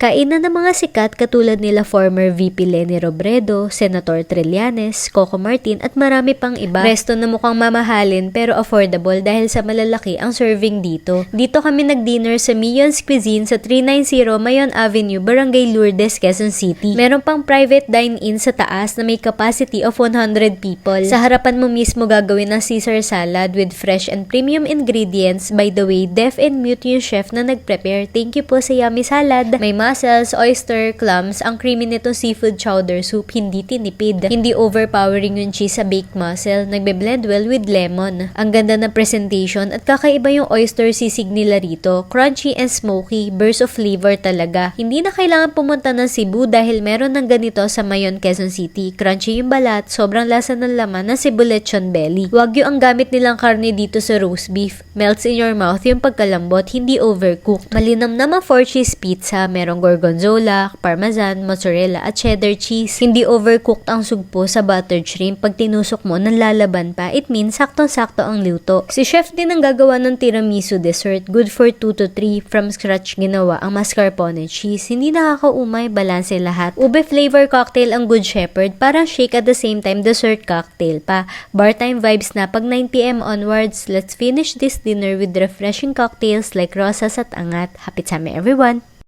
Kainan ng mga sikat katulad nila former VP Leni Robredo, Senator Trillanes, Coco Martin at marami pang iba. Resto na mukhang mamahalin pero affordable dahil sa malalaki ang serving dito. Dito kami nag-dinner sa Million's Cuisine sa 390 Mayon Avenue, Barangay Lourdes, Quezon City. Meron pang private dine-in sa taas na may capacity of 100 people. Sa harapan mo mismo gagawin ang Caesar salad with fresh and premium ingredients. By the way, deaf and mute yung chef na nag-prepare. Thank you po sa yummy salad. May mussels, oyster, clams. Ang creamy nitong seafood chowder soup, hindi tinipid. Hindi overpowering yung cheese sa baked mussel. Nagbe-blend well with lemon. Ang ganda ng presentation at kakaiba yung oyster sisig nila rito. Crunchy and smoky, burst of flavor talaga. Hindi na kailangan pumunta ng Cebu dahil meron ng ganito sa Mayon, Quezon City. Crunchy yung balat, sobrang lasa ng laman ng Cebu lechon belly. Wagyu ang gamit nilang karne dito sa roast beef. Melts in your mouth yung pagkalambot, hindi overcooked. Malinam na ma four cheese pizza, merong gorgonzola, parmesan, mozzarella at cheddar cheese. Hindi overcooked ang sugpo sa buttered shrimp. Pag tinusok mo, nalalaban pa. It means saktong-sakto ang luto. Si chef din ang gagawa ng tiramisu dessert. Good for 2 to 3. From scratch ginawa ang mascarpone cheese. Hindi nakakaumay, balanse lahat. Ube flavor cocktail ang Good Shepherd. Parang shake at the same time dessert cocktail pa. Bar time vibes na pag 9pm onwards. Let's finish this dinner with refreshing cocktails like rosas at angat. Happy time everyone!